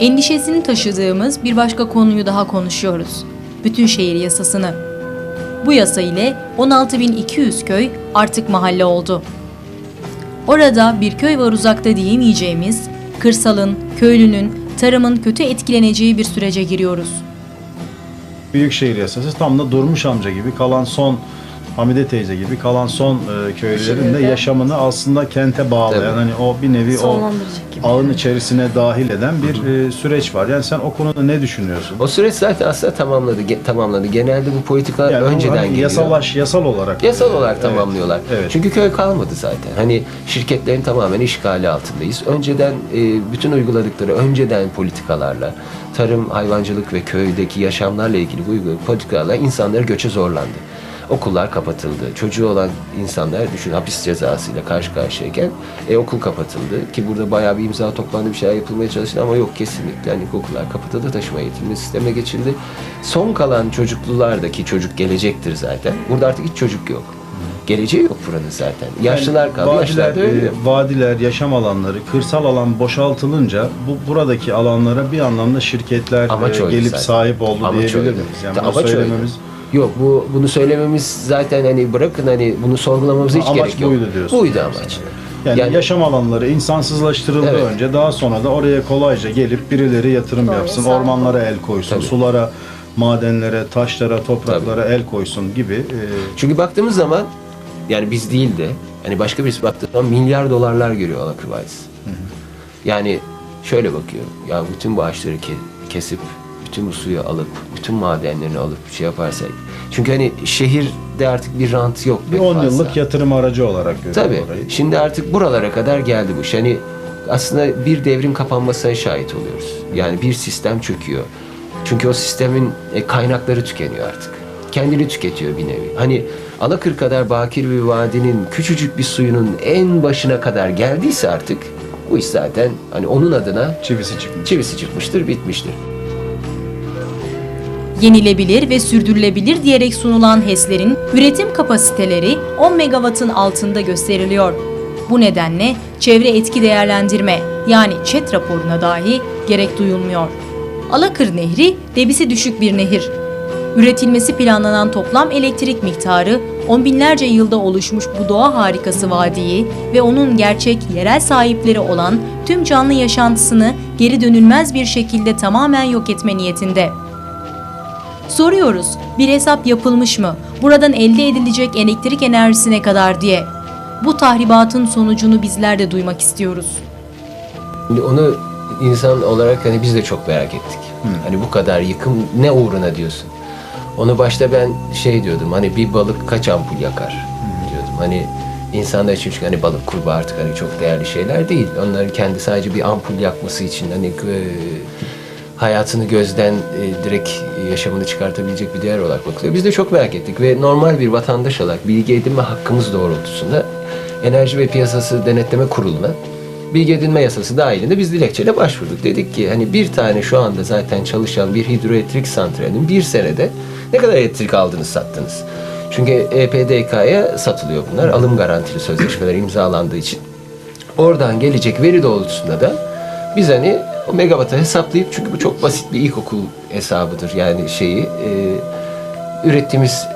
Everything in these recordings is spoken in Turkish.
Endişesini taşıdığımız bir başka konuyu daha konuşuyoruz. Bütün şehir yasasını. Bu yasa ile 16.200 köy artık mahalle oldu. Orada bir köy var uzakta diyemeyeceğimiz, kırsalın, köylünün, tarımın kötü etkileneceği bir sürece giriyoruz. Büyükşehir yasası tam da Durmuş amca gibi kalan son Hamide teyze gibi kalan son e, köylülerin de yaşamını aslında kente bağlayan Tabii. hani o bir nevi o Sonlandıracak gibi. ağın içerisine dahil eden bir e, süreç var. Yani sen o konuda ne düşünüyorsun? O süreç zaten aslında tamamladı, ge- tamamladı. Genelde bu politika Yani önceden hani geliyor. yasalaş yasal olarak Yasal olarak Evet, tamamlıyorlar. Evet. Çünkü köy kalmadı zaten. Hani şirketlerin tamamen işgali altındayız. Önceden e, bütün uyguladıkları önceden politikalarla, tarım, hayvancılık ve köydeki yaşamlarla ilgili bu uyguladığı politikalarla insanları göçe zorlandı. Okullar kapatıldı. Çocuğu olan insanlar düşün hapis cezasıyla karşı karşıyayken e, okul kapatıldı. Ki burada bayağı bir imza toplandı bir şeyler yapılmaya çalıştı ama yok kesinlikle. Hani okullar kapatıldı, taşıma eğitimli sisteme geçildi. Son kalan çocuklulardaki çocuk gelecektir zaten. Burada artık hiç çocuk yok. Geleceği yok buranın zaten. Yaşlılar kaldı, vadiler, yaşlılar da ölüyor. e, vadiler, yaşam alanları, kırsal alan boşaltılınca bu buradaki alanlara bir anlamda şirketler Amaç e, gelip zaten. sahip oldu Amaç diyebilir miyiz? Yani amaç oydu. Yok bu bunu söylememiz zaten hani bırakın hani bunu sorgulamamıza hiç Amaç gerek yok. buydu diyorsun. Buydu amaç. Yani, Yani- yaşam alanları insansızlaştırıldı Evet. önce daha sonra da oraya kolayca gelip birileri yatırım Doğru, yapsın, sağ ol. ormanlara el koysun, Tabii. sulara, madenlere, taşlara, topraklara el koysun gibi. e, Çünkü baktığımız zaman yani biz değil de hani başka birisi baktığı zaman milyar dolarlar görüyor Alakır Vadisi. Yani şöyle bakıyor. Ya bütün bu ağaçları ke- kesip bütün bu suyu alıp bütün madenlerini alıp şey yaparsak. Çünkü hani şehirde artık bir rant yok. bir pek 10 fazla. yıllık yatırım aracı olarak görüyor Tabii. orayı. Şimdi artık buralara kadar geldi bu iş. Hani aslında bir devrim kapanmasına şahit oluyoruz. Yani bir sistem çöküyor. Çünkü o sistemin e, kaynakları tükeniyor artık. Kendini tüketiyor bir nevi. Hani Alakır kadar bakir bir vadinin küçücük bir suyunun en başına kadar geldiyse artık bu iş zaten hani onun adına Çivisi çıkmış. çivisi çıkmıştır, bitmiştir. Yenilebilir ve sürdürülebilir diyerek sunulan HES'lerin üretim kapasiteleri 10 megawattın altında gösteriliyor. Bu nedenle çevre etki değerlendirme yani ÇED raporuna dahi gerek duyulmuyor. Alakır Nehri debisi düşük bir nehir. Üretilmesi planlanan toplam elektrik miktarı on binlerce yılda oluşmuş bu doğa harikası vadiyi ve onun gerçek yerel sahipleri olan tüm canlı yaşantısını geri dönülmez bir şekilde tamamen yok etme niyetinde. Soruyoruz, bir hesap yapılmış mı? Buradan elde edilecek elektrik enerjisine kadar diye. Bu tahribatın sonucunu bizler de duymak istiyoruz. Şimdi onu insan olarak hani biz de çok merak ettik. Hani bu kadar yıkım ne uğruna diyorsun? Onu başta ben şey diyordum hani bir balık kaç ampul yakar diyordum. Hani insanlar için çünkü hani balık kurbağa artık hani çok değerli şeyler değil. Onların kendi sadece bir ampul yakması için hani e, hayatını gözden e, direkt yaşamını çıkartabilecek bir değer olarak bakılıyor. Biz de çok merak ettik ve normal bir vatandaş olarak bilgi edinme hakkımız doğrultusunda Enerji ve Piyasası Denetleme Kurulu'na bilgi edinme yasası dahilinde biz dilekçeyle başvurduk. Dedik ki hani bir tane şu anda zaten çalışan bir hidroelektrik santralinin bir senede ne kadar elektrik aldınız sattınız? Çünkü EPDK'ya satılıyor bunlar. Alım garantili sözleşmeler imzalandığı için. Oradan gelecek veri doğrultusunda da biz hani o megawattı hesaplayıp çünkü bu çok basit bir ilkokul hesabıdır yani şeyi e, ürettiğimiz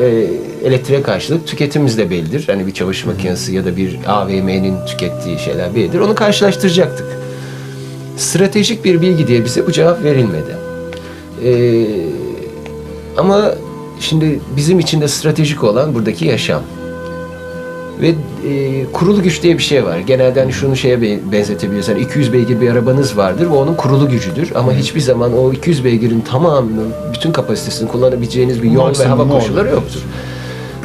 e, elektriğe karşılık tüketimimiz de bellidir. Hani bir çamaşır makinesi ya da bir AVM'nin tükettiği şeyler bellidir. Onu karşılaştıracaktık. Stratejik bir bilgi diye bize bu cevap verilmedi. E, ama şimdi bizim için de stratejik olan buradaki yaşam. Ve e, kurulu güç diye bir şey var. Genelde hani şunu şeye be- benzetebiliriz. Hani 200 beygir bir arabanız vardır ve onun kurulu gücüdür. Ama hiçbir zaman o 200 beygirin tamamını, bütün kapasitesini kullanabileceğiniz bir yol ve hava koşulları yoktur.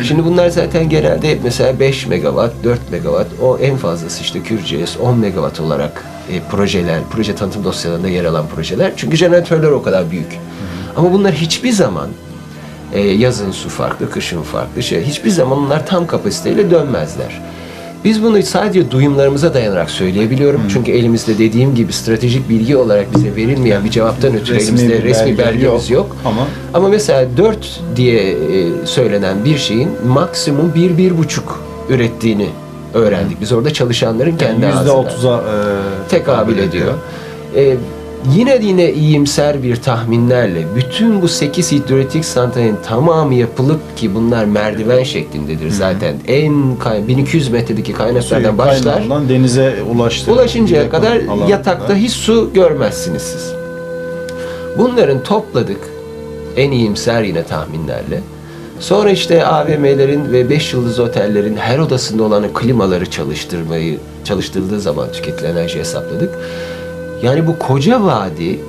Şimdi bunlar zaten genelde hep mesela 5 megawatt, 4 megawatt, o en fazlası işte Kürceğiz 10 megawatt olarak e, projeler, proje tanıtım dosyalarında yer alan projeler. Çünkü jeneratörler o kadar büyük. Ama bunlar hiçbir zaman e, yazın su farklı, kışın farklı şey. Hiçbir zaman onlar tam kapasiteyle dönmezler. Biz bunu sadece duyumlarımıza dayanarak söyleyebiliyorum. Çünkü elimizde dediğim gibi stratejik bilgi olarak bize verilmeyen bir cevaptan ötürü Resmi elimizde bir resmi belge belgemiz yok. yok. Ama- Ama mesela 4 diye e, söylenen bir şeyin maksimum 1-1,5 ürettiğini öğrendik. Biz orada çalışanların kendi ağzından otuza e, tekabül ediyor. Ee, Yine yine iyimser bir tahminlerle bütün bu 8 hidroelektrik santralin tamamı yapılıp ki bunlar merdiven şeklindedir zaten. En kay- 1200 metredeki kaynaklardan Suyun başlar. kaynağından denize ulaştı. Ulaşıncaya kadar yatakta hiç su görmezsiniz siz. Bunların topladık en iyimser yine tahminlerle. Sonra işte AVM'lerin ve 5 yıldız otellerin her odasında olan klimaları çalıştırmayı çalıştırdığı zaman tüketilen enerji hesapladık. Yani bu koca vadi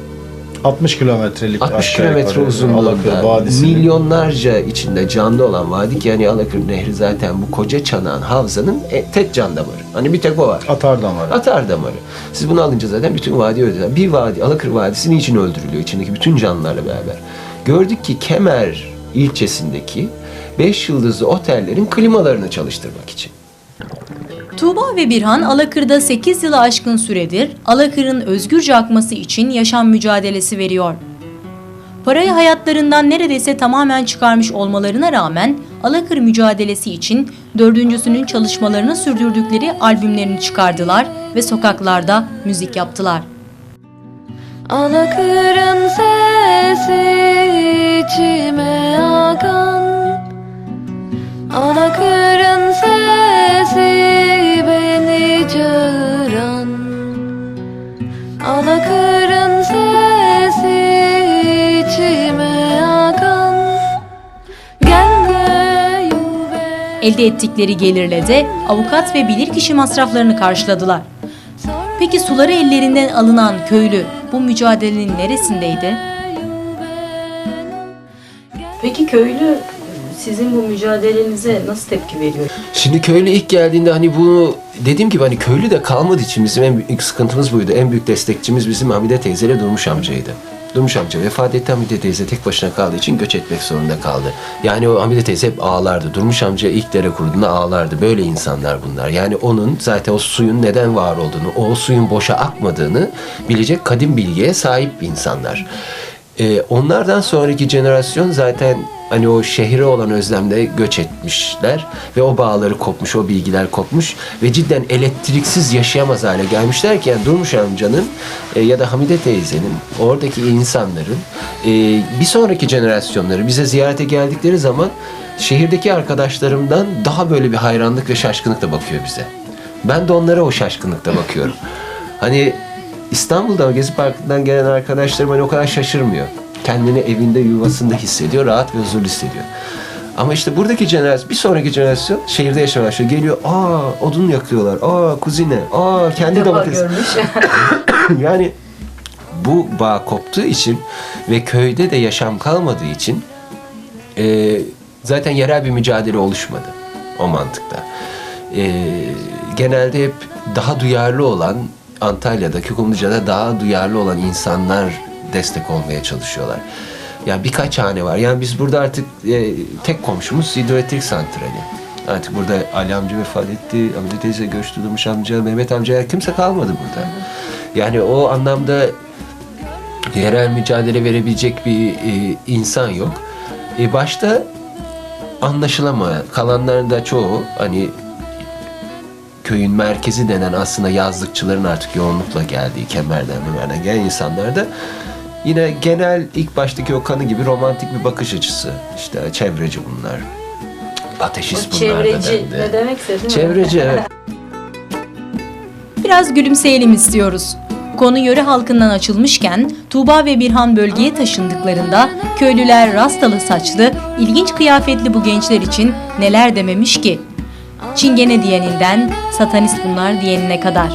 60 kilometrelik 60 aşağı kilometre uzunluğunda milyonlarca içinde canlı olan vadi ki yani Alakır Nehri zaten bu koca çanağın havzanın e, tek can damarı. Hani bir tek o var. atar damarı. Atar damarı. Siz bunu alınca zaten bütün vadi öldürüyor. Bir vadi, Alakır Vadisi niçin öldürülüyor içindeki bütün canlılarla beraber? Gördük ki Kemer ilçesindeki 5 yıldızlı otellerin klimalarını çalıştırmak için. Tuğba ve Birhan Alakır'da 8 yılı aşkın süredir Alakır'ın özgürce akması için yaşam mücadelesi veriyor. Parayı hayatlarından neredeyse tamamen çıkarmış olmalarına rağmen Alakır mücadelesi için dördüncüsünün çalışmalarını sürdürdükleri albümlerini çıkardılar ve sokaklarda müzik yaptılar. Alakırın sesi içime akan Alakırın sesi Alakırın sesi içime akan Gel de yübe Elde ettikleri gelirle de avukat ve bilirkişi masraflarını karşıladılar. Peki suları ellerinden alınan köylü bu mücadelenin neresindeydi? Peki köylü sizin bu mücadelenize nasıl tepki veriyor? Şimdi köylü ilk geldiğinde hani bunu dediğim gibi hani köylü de kalmadığı için bizim en büyük sıkıntımız buydu. En büyük destekçimiz bizim Hamide teyzeyle Durmuş amcaydı. Durmuş amca vefat etti Hamide teyze tek başına kaldığı için göç etmek zorunda kaldı. Yani o Hamide teyze hep ağlardı. Durmuş amca ilk dere kurduğunda ağlardı. Böyle insanlar bunlar. Yani onun zaten o suyun neden var olduğunu, o suyun boşa akmadığını bilecek kadim bilgiye sahip insanlar. Ee, onlardan sonraki jenerasyon zaten hani o şehre olan özlemde göç etmişler ve o bağları kopmuş, o bilgiler kopmuş ve cidden elektriksiz yaşayamaz hale gelmişler ki yani Durmuş amcanın e, ya da Hamide teyzenin oradaki insanların e, bir sonraki jenerasyonları bize ziyarete geldikleri zaman şehirdeki arkadaşlarımdan daha böyle bir hayranlık ve şaşkınlıkla bakıyor bize. Ben de onlara o şaşkınlıkla bakıyorum. Hani İstanbul'da Gezi Parkı'ndan gelen arkadaşlarım hani o kadar şaşırmıyor. Kendini evinde yuvasında hissediyor, rahat ve huzurlu hissediyor. Ama işte buradaki jenerasyon, bir sonraki jenerasyon şehirde yaşamaya başlıyor. Geliyor, aa odun yakıyorlar, aa kuzine, aa kendi domates. yani bu bağ koptuğu için ve köyde de yaşam kalmadığı için e, zaten yerel bir mücadele oluşmadı o mantıkta. E, genelde hep daha duyarlı olan Antalya'da, Kumluca'da daha duyarlı olan insanlar destek olmaya çalışıyorlar. Ya birkaç hane var. Yani biz burada artık e, tek komşumuz hidroelektrik santrali. Artık burada Ali amca vefat etti, amca teyze göçtü, Durmuş amca, Mehmet amca kimse kalmadı burada. Yani o anlamda yerel mücadele verebilecek bir e, insan yok. E, başta anlaşılamayan, kalanların da çoğu hani köyün merkezi denen aslında yazlıkçıların artık yoğunlukla geldiği kemerden memerden gelen insanlar da yine genel ilk baştaki o kanı gibi romantik bir bakış açısı. İşte çevreci bunlar. Ateşist bunlar da dendi. demekse değil Çevreci evet. Biraz gülümseyelim istiyoruz. Konu yöre halkından açılmışken Tuğba ve Birhan bölgeye taşındıklarında köylüler rastalı saçlı, ilginç kıyafetli bu gençler için neler dememiş ki? Çingene diyeninden satanist bunlar diyenine kadar.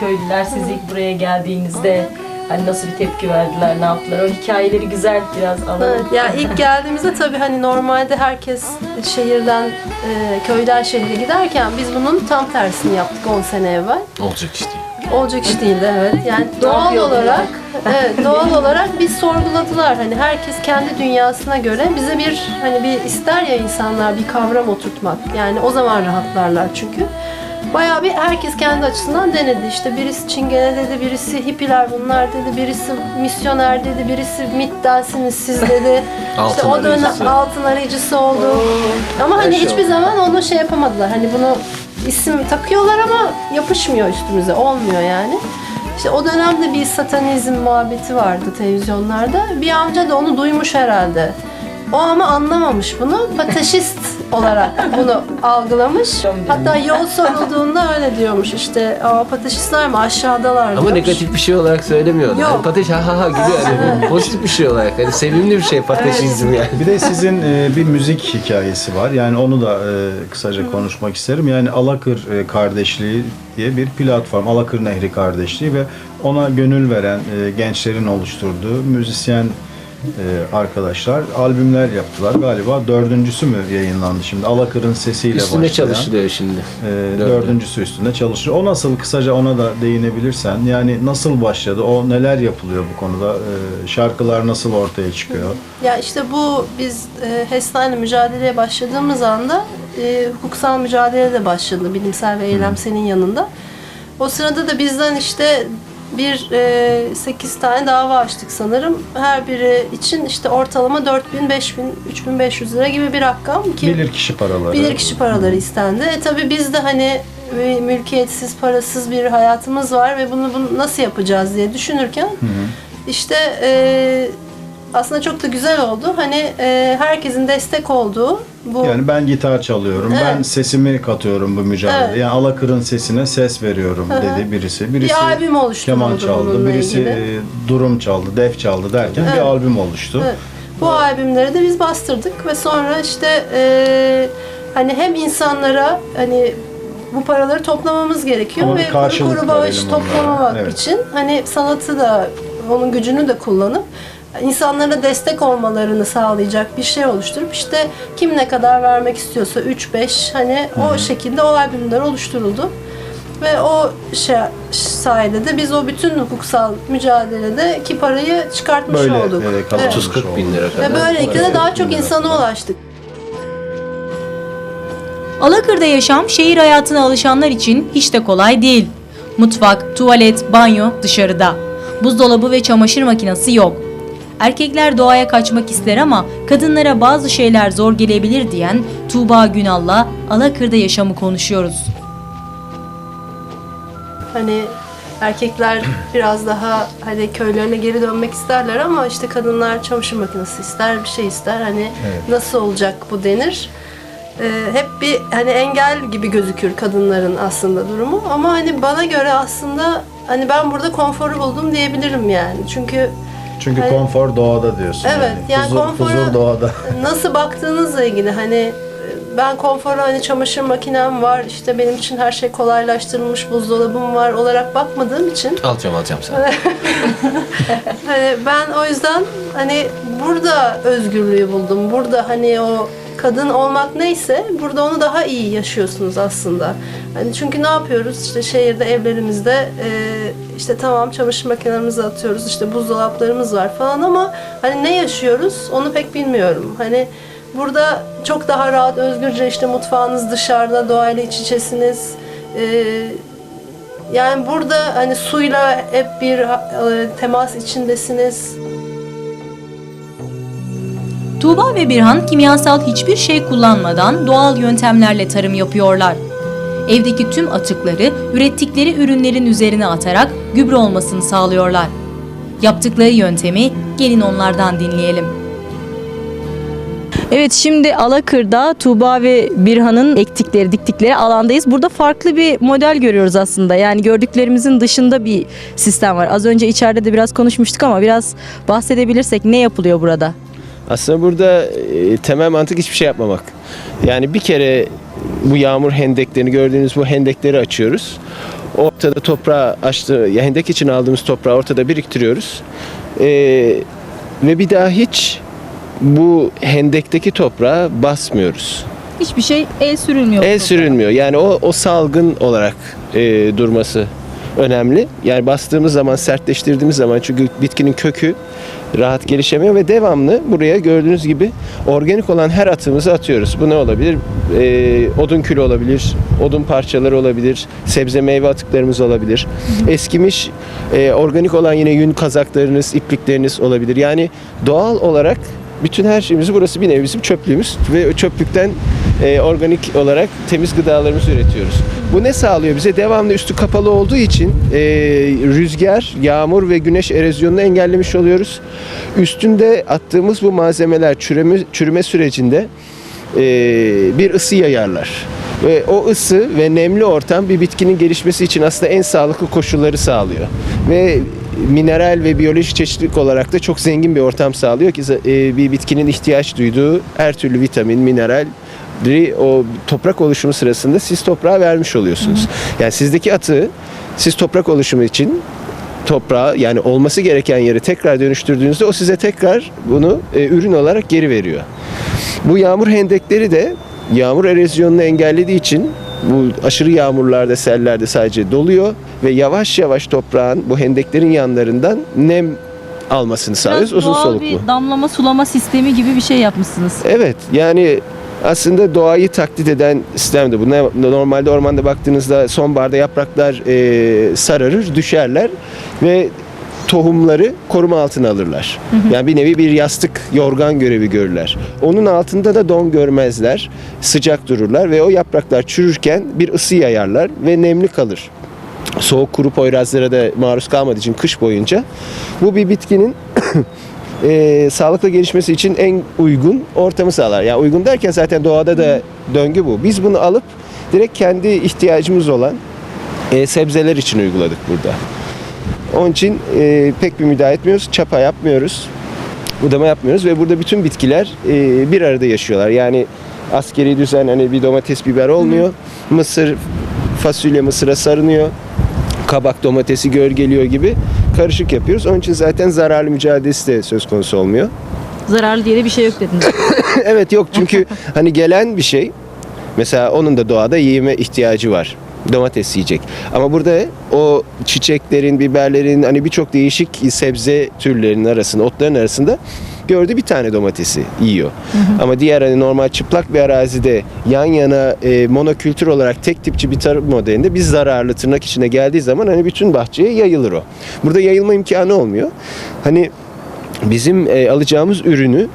köylüler siz ilk buraya geldiğinizde hani nasıl bir tepki verdiler, ne yaptılar? O hikayeleri güzel biraz alalım. Evet, ya ilk geldiğimizde tabii hani normalde herkes şehirden, e, köyden şehre giderken biz bunun tam tersini yaptık 10 sene evvel. Olacak işte. Olacak iş değildi evet. Yani doğal olarak, evet doğal olarak biz sorguladılar. Hani herkes kendi dünyasına göre bize bir hani bir ister ya insanlar bir kavram oturtmak. Yani o zaman rahatlarlar çünkü. Bayağı bir herkes kendi açısından denedi. İşte birisi çingene dedi, birisi hippiler bunlar dedi, birisi misyoner dedi, birisi MIT'densiniz siz dedi. Altın işte o dönem arayıcısı. altın arayıcısı oldu. Ama hani şey hiçbir oldu. zaman onu şey yapamadılar. Hani bunu isim takıyorlar ama yapışmıyor üstümüze. Olmuyor yani. İşte o dönemde bir satanizm muhabbeti vardı televizyonlarda. Bir amca da onu duymuş herhalde. O ama anlamamış bunu. Pateşist olarak bunu algılamış. Hatta yol sorulduğunda öyle diyormuş işte. Aa pateşistler mi aşağıdalar Ama diyormuş. negatif bir şey olarak söylemiyor. Yok. Hani patates ha ha ha gülüyor. Hani pozitif bir şey olarak. Hani sevimli bir şey patatesizm yani. Bir de sizin e, bir müzik hikayesi var. Yani onu da e, kısaca konuşmak isterim. Yani Alakır e, Kardeşliği diye bir platform. Alakır Nehri Kardeşliği ve ona gönül veren e, gençlerin oluşturduğu müzisyen e, arkadaşlar albümler yaptılar. Galiba dördüncüsü mü yayınlandı şimdi? Alakır'ın sesiyle Üstüne başlayan. çalışılıyor şimdi. E, Dördü. dördüncüsü üstünde çalışıyor. O nasıl kısaca ona da değinebilirsen yani nasıl başladı? O neler yapılıyor bu konuda? E, şarkılar nasıl ortaya çıkıyor? Ya işte bu biz e, HES'lerle mücadeleye başladığımız anda e, hukuksal mücadele de başladı. Bilimsel ve eylemselin yanında. O sırada da bizden işte bir e, 8 tane dava açtık sanırım. Her biri için işte ortalama 4000, 5000, 3500 lira gibi bir rakam ki Bilir kişi paraları. bilir kişi paraları istendi. E tabii biz de hani e, mülkiyetsiz, parasız bir hayatımız var ve bunu, bunu nasıl yapacağız diye düşünürken işte e, aslında çok da güzel oldu. Hani e, herkesin destek olduğu bu Yani ben gitar çalıyorum, ben Evet. sesimi katıyorum bu mücadeleye. Evet. Yani Alakır'ın sesine ses veriyorum dedi birisi. Birisi bir albüm oluşturuldu keman çaldı, birisi ilgili. e, durum çaldı, def çaldı derken bir Evet. albüm oluştu. Evet. Bu albümleri de biz bastırdık ve sonra işte e, hani hem insanlara hani bu paraları toplamamız gerekiyor Ama bir ve kuru, kuru bağış toplamamak Evet. için hani sanatı da onun gücünü de kullanıp insanlara destek olmalarını sağlayacak bir şey oluşturup işte kim ne kadar vermek istiyorsa 3-5 hani o şekilde o albümler oluşturuldu. Ve o şey sayede de biz o bütün hukuksal mücadeledeki parayı çıkartmış Böyle olduk. e, kazanmış 30-40 bin lira kadar. Ve böylelikle de daha çok Evet. insana ulaştık. Alakır'da yaşam şehir hayatına alışanlar için hiç de kolay değil. Mutfak, tuvalet, banyo dışarıda. Buzdolabı ve çamaşır makinesi yok. Erkekler doğaya kaçmak ister ama kadınlara bazı şeyler zor gelebilir diyen Tuğba Günal'la Alakır'da yaşamı konuşuyoruz. Hani erkekler biraz daha hani köylerine geri dönmek isterler ama işte kadınlar çamaşır makinesi ister, bir şey ister. Hani Evet. nasıl olacak bu denir. Ee, hep bir hani engel gibi gözükür kadınların aslında durumu ama hani bana göre aslında hani ben burada konforu buldum diyebilirim yani. Çünkü Çünkü Hani- konfor doğada diyorsun. Evet, yani huzur, konfora- huzur doğada. nasıl baktığınızla ilgili hani ben konfora hani çamaşır makinem var işte benim için her şey kolaylaştırılmış buzdolabım var olarak bakmadığım için Alacağım alacağım sana. hani ben o yüzden hani burada özgürlüğü buldum. Burada hani o kadın olmak neyse burada onu daha iyi yaşıyorsunuz aslında. Hani çünkü ne yapıyoruz işte şehirde evlerimizde e, işte tamam çamaşır makinelerimizi atıyoruz işte buzdolaplarımız var falan ama hani ne yaşıyoruz onu pek bilmiyorum. Hani burada çok daha rahat özgürce işte mutfağınız dışarıda doğayla iç içesiniz. E, yani burada hani suyla hep bir e, temas içindesiniz. Tuğba ve Birhan kimyasal hiçbir şey kullanmadan doğal yöntemlerle tarım yapıyorlar. Evdeki tüm atıkları ürettikleri ürünlerin üzerine atarak gübre olmasını sağlıyorlar. Yaptıkları yöntemi gelin onlardan dinleyelim. Evet şimdi Alakır'da Tuğba ve Birhan'ın ektikleri, diktikleri alandayız. Burada farklı bir model görüyoruz aslında. Yani gördüklerimizin dışında bir sistem var. Az önce içeride de biraz konuşmuştuk ama biraz bahsedebilirsek ne yapılıyor burada? Aslında burada e, temel mantık hiçbir şey yapmamak. Yani bir kere bu yağmur hendeklerini gördüğünüz bu hendekleri açıyoruz. Ortada toprağı açtı, ya hendek için aldığımız toprağı ortada biriktiriyoruz. E, ve bir daha hiç bu hendekteki toprağa basmıyoruz. Hiçbir şey el sürülmüyor. El sürülmüyor. Yani o, o salgın olarak e, durması önemli. Yani bastığımız zaman, sertleştirdiğimiz zaman çünkü bitkinin kökü rahat gelişemiyor ve devamlı buraya gördüğünüz gibi organik olan her atığımızı atıyoruz. Bu ne olabilir? E, odun külü olabilir, odun parçaları olabilir, sebze meyve atıklarımız olabilir. Eskimiş e, organik olan yine yün kazaklarınız, iplikleriniz olabilir. Yani doğal olarak bütün her şeyimizi burası bir nevi bizim çöplüğümüz ve çöplükten e, organik olarak temiz gıdalarımızı üretiyoruz. Bu ne sağlıyor bize? Devamlı üstü kapalı olduğu için e, rüzgar, yağmur ve güneş erozyonunu engellemiş oluyoruz. Üstünde attığımız bu malzemeler çürüme, çürüme sürecinde e, bir ısı yayarlar. Ve o ısı ve nemli ortam bir bitkinin gelişmesi için aslında en sağlıklı koşulları sağlıyor. Ve mineral ve biyolojik çeşitlilik olarak da çok zengin bir ortam sağlıyor ki e, bir bitkinin ihtiyaç duyduğu her türlü vitamin, mineral o toprak oluşumu sırasında siz toprağa vermiş oluyorsunuz. Yani sizdeki atığı siz toprak oluşumu için toprağa yani olması gereken yeri tekrar dönüştürdüğünüzde o size tekrar bunu e, ürün olarak geri veriyor. Bu yağmur hendekleri de yağmur erozyonunu engellediği için bu aşırı yağmurlarda, sellerde sadece doluyor ve yavaş yavaş toprağın bu hendeklerin yanlarından nem almasını sağlıyoruz. Uzun soluklu. bir damlama sulama sistemi gibi bir şey yapmışsınız. Evet yani aslında doğayı taklit eden sistemdi. Bu normalde ormanda baktığınızda sonbaharda yapraklar e, sararır, düşerler ve tohumları koruma altına alırlar. Yani bir nevi bir yastık, yorgan görevi görürler. Onun altında da don görmezler, sıcak dururlar ve o yapraklar çürürken bir ısı yayarlar ve nemli kalır. Soğuk kuru poyrazlara da maruz kalmadığı için kış boyunca bu bir bitkinin e, sağlıklı gelişmesi için en uygun ortamı sağlar. Yani uygun derken zaten doğada da döngü bu. Biz bunu alıp direkt kendi ihtiyacımız olan e, sebzeler için uyguladık burada. Onun için e, pek bir müdahale etmiyoruz, çapa yapmıyoruz, budama yapmıyoruz ve burada bütün bitkiler e, bir arada yaşıyorlar. Yani askeri düzen hani bir domates biber olmuyor. Mısır, fasulye mısıra sarınıyor. Kabak domatesi gölgeliyor gibi karışık yapıyoruz. Onun için zaten zararlı mücadelesi de söz konusu olmuyor. Zararlı diye de bir şey yok dediniz. evet yok çünkü hani gelen bir şey mesela onun da doğada yiyime ihtiyacı var. Domates yiyecek. Ama burada o çiçeklerin, biberlerin hani birçok değişik sebze türlerinin arasında, otların arasında gördü bir tane domatesi yiyor. Ama diğer hani normal çıplak bir arazide yan yana e, monokültür olarak tek tipçi bir tarım modelinde biz zararlı tırnak içine geldiği zaman hani bütün bahçeye yayılır o. Burada yayılma imkanı olmuyor. Hani bizim e, alacağımız ürünü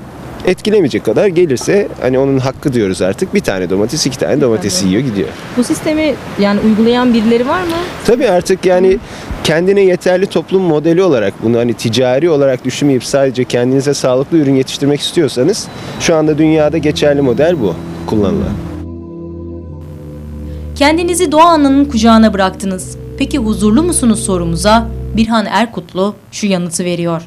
etkilemeyecek kadar gelirse hani onun hakkı diyoruz artık. Bir tane domates, iki tane domates yiyor gidiyor. Bu sistemi yani uygulayan birileri var mı? Tabii artık yani kendine yeterli toplum modeli olarak bunu hani ticari olarak düşünmeyip sadece kendinize sağlıklı ürün yetiştirmek istiyorsanız şu anda dünyada geçerli model bu kullanılan. Kendinizi doğa ananın kucağına bıraktınız. Peki huzurlu musunuz sorumuza Birhan Erkutlu şu yanıtı veriyor.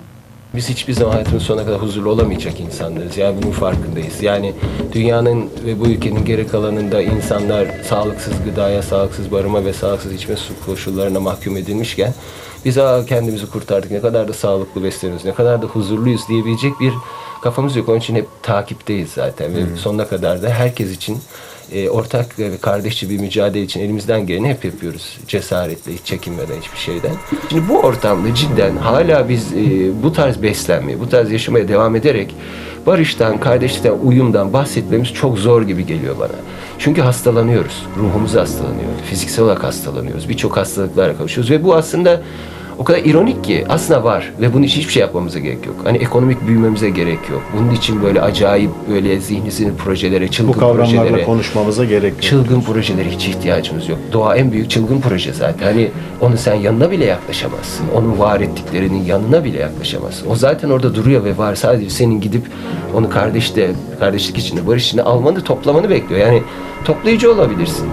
Biz hiçbir zaman hayatımız sonuna kadar huzurlu olamayacak insanlarız. Yani bunun farkındayız. Yani dünyanın ve bu ülkenin geri kalanında insanlar sağlıksız gıdaya, sağlıksız barıma ve sağlıksız içme su koşullarına mahkum edilmişken biz Aa, kendimizi kurtardık, ne kadar da sağlıklı besleniyoruz, ne kadar da huzurluyuz diyebilecek bir kafamız yok. Onun için hep takipteyiz zaten ve sonuna kadar da herkes için e, ortak ve kardeşçe bir mücadele için elimizden geleni hep yapıyoruz. Cesaretle, hiç çekinmeden hiçbir şeyden. Şimdi bu ortamda cidden hala biz e, bu tarz beslenmeye, bu tarz yaşamaya devam ederek barıştan, kardeşlikten, uyumdan bahsetmemiz çok zor gibi geliyor bana. Çünkü hastalanıyoruz. Ruhumuz hastalanıyor. Fiziksel olarak hastalanıyoruz. Birçok hastalıklara kavuşuyoruz ve bu aslında o kadar ironik ki aslında var ve bunun için hiçbir şey yapmamıza gerek yok. Hani ekonomik büyümemize gerek yok. Bunun için böyle acayip böyle zihnisinin projelere, Bu çılgın kavramlarla projelere, konuşmamıza gerek yok. çılgın projelere hiç ihtiyacımız yok. Doğa en büyük çılgın proje zaten. Hani onu sen yanına bile yaklaşamazsın. Onun var ettiklerinin yanına bile yaklaşamazsın. O zaten orada duruyor ve var. Sadece senin gidip onu kardeşte, kardeşlik içinde, barış içinde almanı, toplamanı bekliyor. Yani toplayıcı olabilirsin.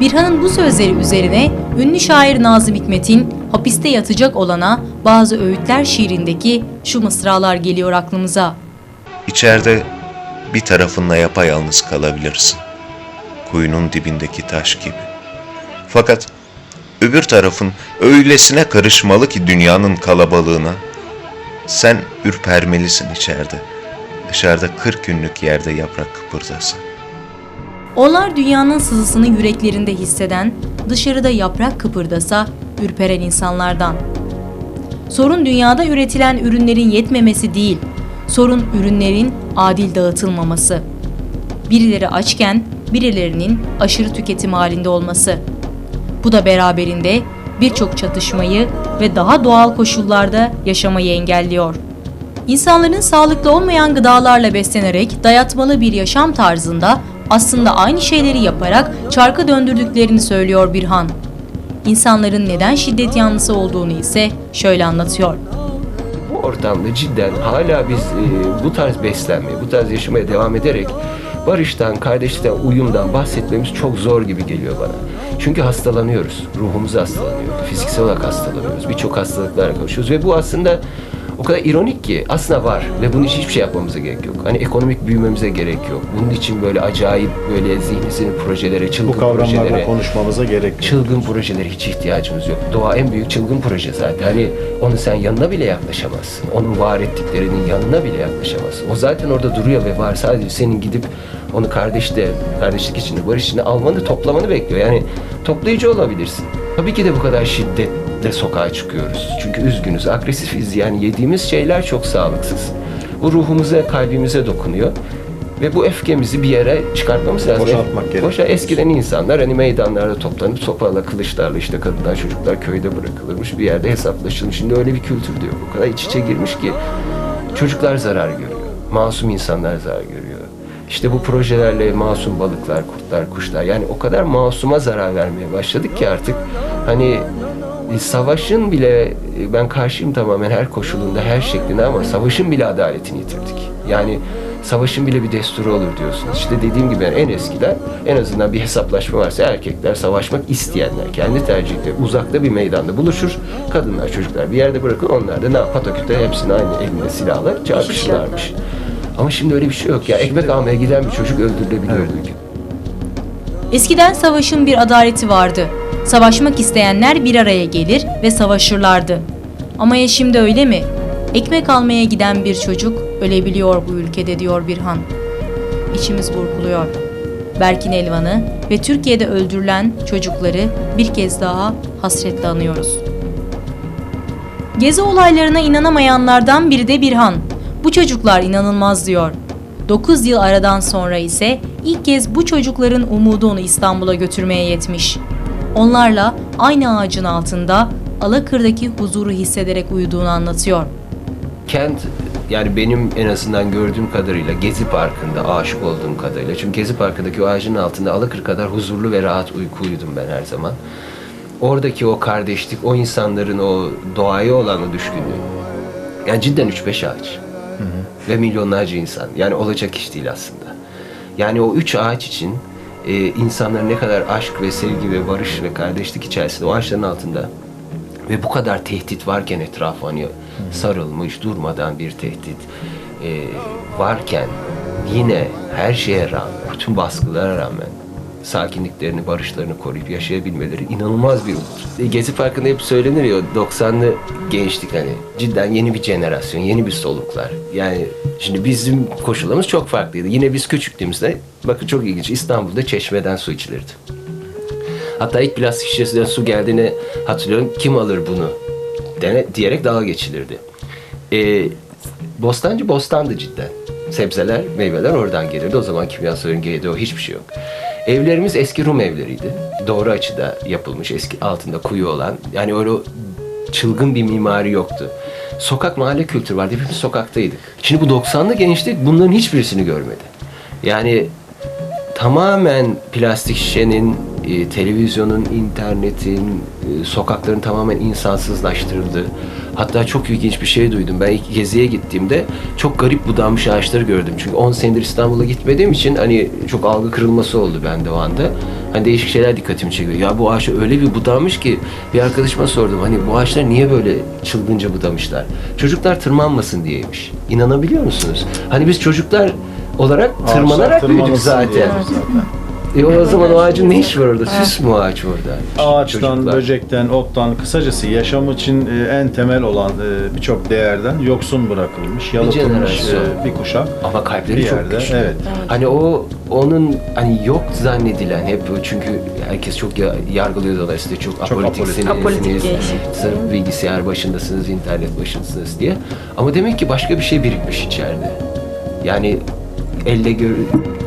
Birhan'ın bu sözleri üzerine ünlü şair Nazım Hikmet'in hapiste yatacak olana bazı öğütler şiirindeki şu mısralar geliyor aklımıza. İçeride bir tarafınla yapayalnız kalabilirsin. Kuyunun dibindeki taş gibi. Fakat öbür tarafın öylesine karışmalı ki dünyanın kalabalığına. Sen ürpermelisin içeride. Dışarıda kırk günlük yerde yaprak kıpırdasın. Onlar dünyanın sızısını yüreklerinde hisseden, dışarıda yaprak kıpırdasa ürperen insanlardan. Sorun dünyada üretilen ürünlerin yetmemesi değil, sorun ürünlerin adil dağıtılmaması. Birileri açken birilerinin aşırı tüketim halinde olması. Bu da beraberinde birçok çatışmayı ve daha doğal koşullarda yaşamayı engelliyor. İnsanların sağlıklı olmayan gıdalarla beslenerek dayatmalı bir yaşam tarzında aslında aynı şeyleri yaparak çarkı döndürdüklerini söylüyor Birhan. İnsanların neden şiddet yanlısı olduğunu ise şöyle anlatıyor. bu ortamda cidden hala biz e, bu tarz beslenmeye, bu tarz yaşamaya devam ederek barıştan, kardeşlikten, uyumdan bahsetmemiz çok zor gibi geliyor bana. Çünkü hastalanıyoruz. Ruhumuz hastalanıyor. Fiziksel olarak hastalanıyoruz. Birçok hastalıklarla karşılaşıyoruz ve bu aslında o kadar ironik ki aslında var ve bunun için hiçbir şey yapmamıza gerek yok. Hani ekonomik büyümemize gerek yok. Bunun için böyle acayip böyle zihnisinin projelere, çılgın Bu projelere, konuşmamıza gerek yok. çılgın projelere hiç ihtiyacımız yok. Doğa en büyük çılgın proje zaten. Hani onu sen yanına bile yaklaşamazsın. Onun var ettiklerinin yanına bile yaklaşamazsın. O zaten orada duruyor ve var. Sadece senin gidip onu kardeşte, kardeşlik içinde, barış içinde almanı, toplamanı bekliyor. Yani toplayıcı olabilirsin. Tabii ki de bu kadar şiddetle sokağa çıkıyoruz. Çünkü üzgünüz, agresifiz. Yani yediğimiz şeyler çok sağlıksız. Bu ruhumuza, kalbimize dokunuyor. Ve bu öfkemizi bir yere çıkartmamız lazım. Boşaltmak gerekiyor. Boşa eskiden insanlar hani meydanlarda toplanıp sopalarla, kılıçlarla işte kadınlar, çocuklar köyde bırakılırmış. Bir yerde hesaplaşılmış. Şimdi öyle bir kültür diyor. O kadar iç içe girmiş ki çocuklar zarar görüyor. Masum insanlar zarar görüyor. İşte bu projelerle masum balıklar, kurtlar, kuşlar yani o kadar masuma zarar vermeye başladık ki artık hani savaşın bile e, ben karşıyım tamamen her koşulunda, her şeklinde ama savaşın bile adaletini yitirdik. Yani savaşın bile bir desturu olur diyorsunuz. İşte dediğim gibi en eskiden en azından bir hesaplaşma varsa erkekler savaşmak isteyenler kendi tercihleri uzakta bir meydanda buluşur. Kadınlar, çocuklar bir yerde bırakın onlar da ne yap- pataküte hepsini aynı elinde silahla çarpışırlarmış. Ama şimdi öyle bir şey yok ya. Ekmek almaya giden bir çocuk öldürülebiliyor Evet. bugün. Eskiden savaşın bir adaleti vardı. Savaşmak isteyenler bir araya gelir ve savaşırlardı. Ama ya şimdi öyle mi? Ekmek almaya giden bir çocuk ölebiliyor bu ülkede diyor Birhan. İçimiz burkuluyor. Berkin Elvan'ı ve Türkiye'de öldürülen çocukları bir kez daha hasretle anıyoruz. Gezi olaylarına inanamayanlardan biri de Birhan. Bu çocuklar inanılmaz diyor. 9 yıl aradan sonra ise ilk kez bu çocukların umudu onu İstanbul'a götürmeye yetmiş. Onlarla aynı ağacın altında Alakır'daki huzuru hissederek uyuduğunu anlatıyor. Kent yani benim en azından gördüğüm kadarıyla Gezi Parkı'nda aşık olduğum kadarıyla. Çünkü Gezi Parkı'ndaki o ağacın altında Alakır kadar huzurlu ve rahat uyku uyudum ben her zaman. Oradaki o kardeşlik, o insanların o doğaya olan o düşkünlüğü. Yani cidden 3-5 ağaç. Ve milyonlarca insan. Yani olacak iş değil aslında. Yani o üç ağaç için e, insanların ne kadar aşk ve sevgi ve barış ve kardeşlik içerisinde o ağaçların altında ve bu kadar tehdit varken etrafı hani sarılmış durmadan bir tehdit e, varken yine her şeye rağmen, bütün baskılara rağmen sakinliklerini, barışlarını koruyup yaşayabilmeleri inanılmaz bir umut. E, Gezi Parkı'nda hep söylenir ya 90'lı gençlik hani cidden yeni bir jenerasyon, yeni bir soluklar. Yani şimdi bizim koşullarımız çok farklıydı. Yine biz küçüktüğümüzde bakın çok ilginç İstanbul'da çeşmeden su içilirdi. Hatta ilk plastik şişesinden su geldiğini hatırlıyorum. Kim alır bunu? Dene, diyerek dalga geçilirdi. Ee, bostancı bostandı cidden. Sebzeler, meyveler oradan gelirdi. O zaman kimyasalın GDO hiçbir şey yok. Evlerimiz eski Rum evleriydi. Doğru açıda yapılmış, eski altında kuyu olan. Yani öyle çılgın bir mimari yoktu. Sokak mahalle kültürü vardı. Hepimiz sokaktaydık. Şimdi bu 90'lı gençlik bunların hiçbirisini görmedi. Yani tamamen plastik şişenin, e, televizyonun, internetin, e, sokakların tamamen insansızlaştırıldı. Hatta çok ilginç bir şey duydum. Ben ilk geziye gittiğimde çok garip budanmış ağaçları gördüm. Çünkü 10 senedir İstanbul'a gitmediğim için hani çok algı kırılması oldu bende o anda. Hani değişik şeyler dikkatimi çekiyor. Ya bu ağaç öyle bir budanmış ki bir arkadaşıma sordum. Hani bu ağaçlar niye böyle çılgınca budamışlar? Çocuklar tırmanmasın diyeymiş. İnanabiliyor musunuz? Hani biz çocuklar olarak tırmanarak büyüdük zaten. zaten. E o zaman o ağacın ne işi var orada? Süs mü ağaç orada? Ağaçtan, Çocuklar. böcekten, ottan, kısacası yaşam için e, en temel olan e, birçok değerden yoksun bırakılmış, yalıtılmış jenerasyon. e, bir kuşak. Ama kalpleri Bir çok yerde, güçlü. evet. Hani o onun hani yok zannedilen hep çünkü herkes çok ya, yargılıyor dolayısıyla çok, apolitiksiniz, Apolitik gençlik. sırf bilgisayar başındasınız, internet başındasınız diye. Ama demek ki başka bir şey birikmiş içeride. Yani elle gör,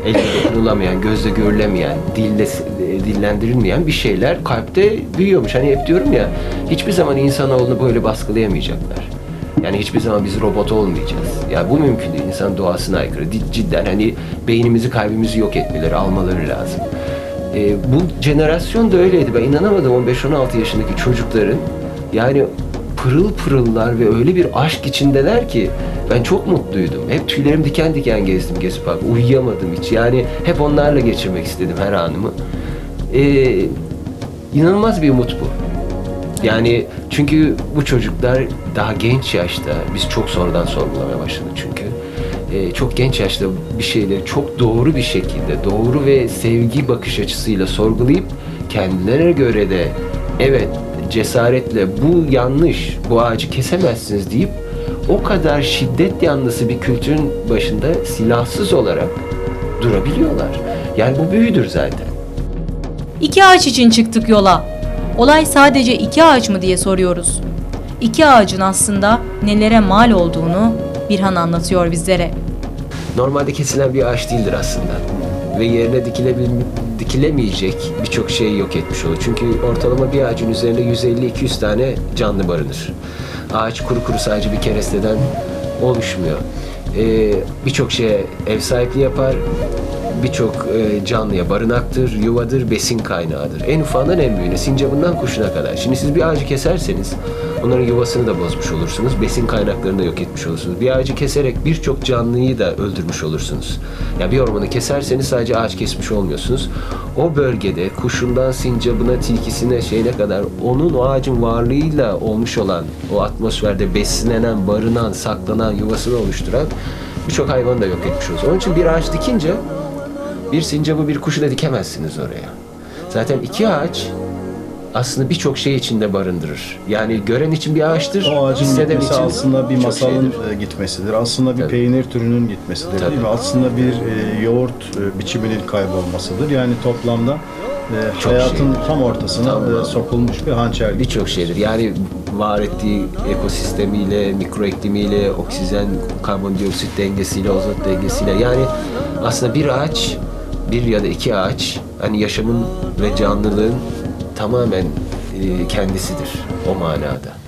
elle dokunulamayan, gözle görülemeyen, dille e, dillendirilmeyen bir şeyler kalpte büyüyormuş. Hani hep diyorum ya hiçbir zaman insanoğlunu böyle baskılayamayacaklar. Yani hiçbir zaman biz robot olmayacağız. Ya bu mümkün değil. İnsan doğasına aykırı. Cidden hani beynimizi, kalbimizi yok etmeleri, almaları lazım. Ee, bu jenerasyon da öyleydi. Ben inanamadım 15-16 yaşındaki çocukların yani pırıl pırıllar ve öyle bir aşk içindeler ki ben çok mutluydum. Hep tüylerim diken diken gezdim Gezi Park. Uyuyamadım hiç. Yani hep onlarla geçirmek istedim her anımı. Ee, inanılmaz bir umut bu. Yani çünkü bu çocuklar daha genç yaşta, biz çok sonradan sorgulamaya başladık çünkü. Ee, çok genç yaşta bir şeyleri çok doğru bir şekilde, doğru ve sevgi bakış açısıyla sorgulayıp kendilerine göre de evet cesaretle bu yanlış, bu ağacı kesemezsiniz deyip o kadar şiddet yanlısı bir kültürün başında silahsız olarak durabiliyorlar. Yani bu büyüdür zaten. İki ağaç için çıktık yola. Olay sadece iki ağaç mı diye soruyoruz. İki ağacın aslında nelere mal olduğunu Birhan anlatıyor bizlere. normalde kesilen bir ağaç değildir aslında. Ve yerine dikilebil- dikilemeyecek birçok şeyi yok etmiş olur. Çünkü ortalama bir ağacın üzerinde 150-200 tane canlı barınır. Ağaç kuru kuru sadece bir keresteden oluşmuyor. Ee, birçok şeye ev sahipliği yapar, birçok e, canlıya barınaktır, yuvadır, besin kaynağıdır. En ufağından en büyüğüne, sincabından kuşuna kadar. Şimdi siz bir ağacı keserseniz onların yuvasını da bozmuş olursunuz, besin kaynaklarını da yok etmiş olursunuz. Bir ağacı keserek birçok canlıyı da öldürmüş olursunuz. Ya bir ormanı keserseniz sadece ağaç kesmiş olmuyorsunuz. O bölgede kuşundan sincabına, tilkisine, şeyine kadar onun o ağacın varlığıyla olmuş olan o atmosferde beslenen, barınan, saklanan, yuvasını oluşturan birçok hayvanı da yok etmiş olursunuz. Onun için bir ağaç dikince bir sincabı bir kuşu da dikemezsiniz oraya. Zaten iki ağaç aslında birçok şey içinde barındırır. Yani gören için bir ağaçtır, O ağacın hisseden gitmesi için aslında bir birçok masalın şeydir. e, gitmesidir. Aslında bir Tabii. peynir türünün gitmesidir Tabii. değil mi? Aslında bir e, yoğurt e, biçiminin kaybolmasıdır. Yani toplamda e, Çok hayatın şeydir. tam ortasına Tamam. e, sokulmuş bir hançer gibi. Birçok şeydir. Yani var ettiği ekosistemiyle, mikro iklimiyle, oksijen, karbondioksit dengesiyle, azot dengesiyle. Yani aslında bir ağaç, bir ya da iki ağaç hani yaşamın ve canlılığın tamamen e, kendisidir o manada.